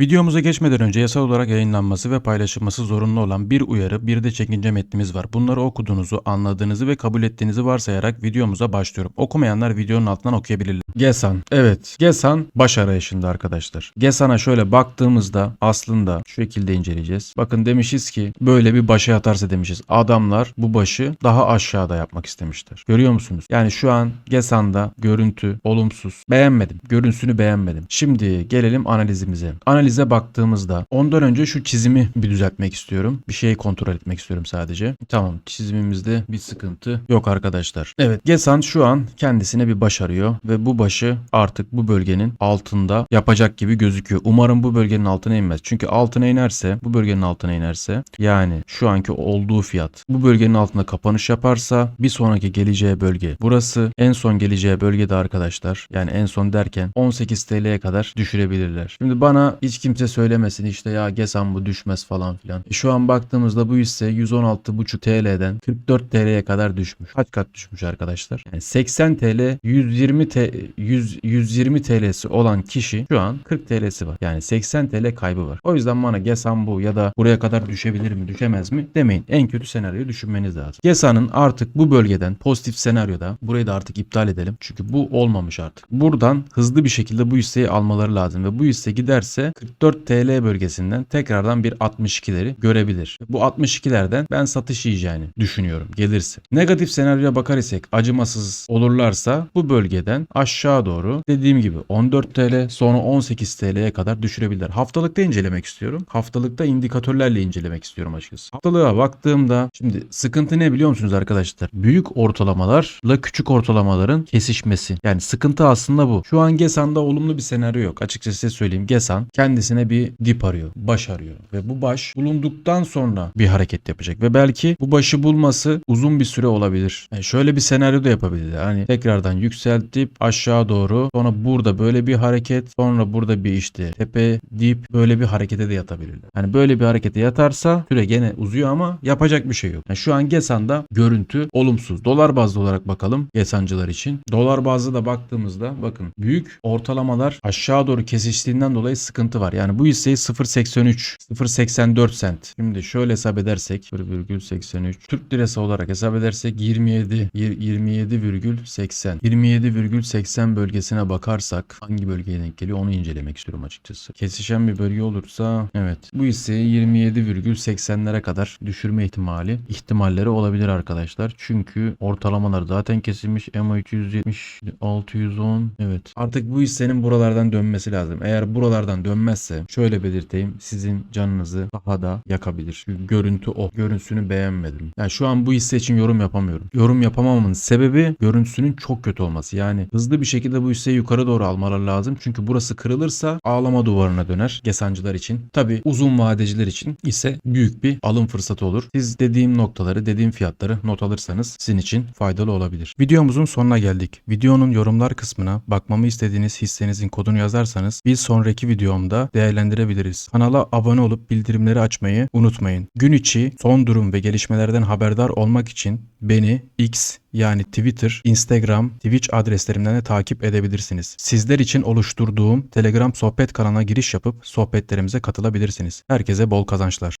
Videomuza geçmeden önce yasal olarak yayınlanması ve paylaşılması zorunlu olan bir uyarı bir de çekince metnimiz var. Bunları okuduğunuzu, anladığınızı ve kabul ettiğinizi varsayarak videomuza başlıyorum. Okumayanlar videonun altından okuyabilirler. Gesan. Evet. Gesan baş arayışında arkadaşlar. Gesan'a şöyle baktığımızda aslında şu şekilde inceleyeceğiz. Bakın demişiz ki böyle bir başa yatarsa demişiz. Adamlar bu başı daha aşağıda yapmak istemişler. Görüyor musunuz? Yani şu an Gesan'da görüntü olumsuz. Beğenmedim. Görüntüsünü beğenmedim. Şimdi gelelim analizimize. Analize baktığımızda ondan önce şu çizimi bir düzeltmek istiyorum. Bir şeyi kontrol etmek istiyorum sadece. Tamam çizimimizde bir sıkıntı yok arkadaşlar. Evet Gesan şu an kendisine bir baş arıyor ve bu başı artık bu bölgenin altında yapacak gibi gözüküyor. Umarım bu bölgenin altına inmez. Çünkü altına inerse bu bölgenin altına inerse yani şu anki olduğu fiyat bu bölgenin altında kapanış yaparsa bir sonraki geleceği bölge burası en son geleceği bölgede arkadaşlar yani en son derken 18 TL'ye kadar düşürebilirler. Şimdi bana hiç kimse söylemesin işte ya Gesan bu düşmez falan filan. E şu an baktığımızda bu hisse 116,5 TL'den 44 TL'ye kadar düşmüş. Kaç kat düşmüş arkadaşlar? Yani 80 TL 120 T 100 120 TL'si olan kişi şu an 40 TL'si var. Yani 80 TL kaybı var. O yüzden bana Gesan bu ya da buraya kadar düşebilir mi düşemez mi demeyin. En kötü senaryoyu düşünmeniz lazım. Gesan'ın artık bu bölgeden pozitif senaryoda burayı da artık iptal edelim. Çünkü bu olmamış artık. Buradan hızlı bir şekilde bu hisseyi almaları lazım ve bu hisse giderse 44 TL bölgesinden tekrardan bir 62'leri görebilir. Bu 62'lerden ben satış yiyeceğini düşünüyorum gelirse. Negatif senaryoya bakar isek acımasız olurlarsa bu bölgeden aşağı doğru dediğim gibi 14 TL sonra 18 TL'ye kadar düşürebilirler. Haftalıkta incelemek istiyorum. Haftalıkta indikatörlerle incelemek istiyorum açıkçası. Haftalığa baktığımda şimdi sıkıntı ne biliyor musunuz arkadaşlar? Büyük ortalamalarla küçük ortalamaların kesişmesi. Yani sıkıntı aslında bu. Şu an Gesan'da olumlu bir senaryo yok. Açıkçası size söyleyeyim. Gesan kendisine bir dip arıyor. Baş arıyor. Ve bu baş bulunduktan sonra bir hareket yapacak. Ve belki bu başı bulması uzun bir süre olabilir. Yani şöyle bir senaryo da yapabilir. Hani tekrardan yükseltip aşağı doğru sonra burada böyle bir hareket sonra burada bir işte tepe dip böyle bir harekete de yatabilirler. Hani böyle bir harekete yatarsa süre gene uzuyor ama yapacak bir şey yok. Yani şu an Gesan'da görüntü olumsuz. Dolar bazlı olarak bakalım Gesancılar için. Dolar bazlı da baktığımızda bakın büyük ortalamalar aşağı doğru kesiştiğinden dolayı sıkıntı var. Yani bu hisseyi 0.83 0.84 sent. Şimdi şöyle hesap edersek 0,83 Türk lirası olarak hesap edersek 27 27,80 27,80 bölgesine bakarsak hangi bölgeye denk geliyor onu incelemek istiyorum açıkçası. Kesişen bir bölge olursa evet bu hisseyi 27,80'lere kadar düşürme ihtimali ihtimalleri olabilir arkadaşlar. Çünkü ortalamalar zaten kesilmiş. EMA 270 610 evet. Artık bu hissenin buralardan dönmesi lazım. Eğer buralardan dönmezse şöyle belirteyim sizin canınızı daha da yakabilir. Çünkü görüntü o. Görüntüsünü beğenmedim. Yani şu an bu hisse için yorum yapamıyorum. Yorum yapamamamın sebebi görüntüsünün çok kötü olması. Yani hızlı bir şekilde bu hisseyi yukarı doğru almaları lazım. Çünkü burası kırılırsa ağlama duvarına döner Gesancılar için. Tabi uzun vadeciler için ise büyük bir alım fırsatı olur. Siz dediğim noktaları, dediğim fiyatları not alırsanız sizin için faydalı olabilir. Videomuzun sonuna geldik. Videonun yorumlar kısmına bakmamı istediğiniz hissenizin kodunu yazarsanız bir sonraki videomda değerlendirebiliriz. Kanala abone olup bildirimleri açmayı unutmayın. Gün içi son durum ve gelişmelerden haberdar olmak için beni X yani Twitter, Instagram, Twitch adreslerimden de takip edebilirsiniz. Sizler için oluşturduğum Telegram sohbet kanalına giriş yapıp sohbetlerimize katılabilirsiniz. Herkese bol kazançlar.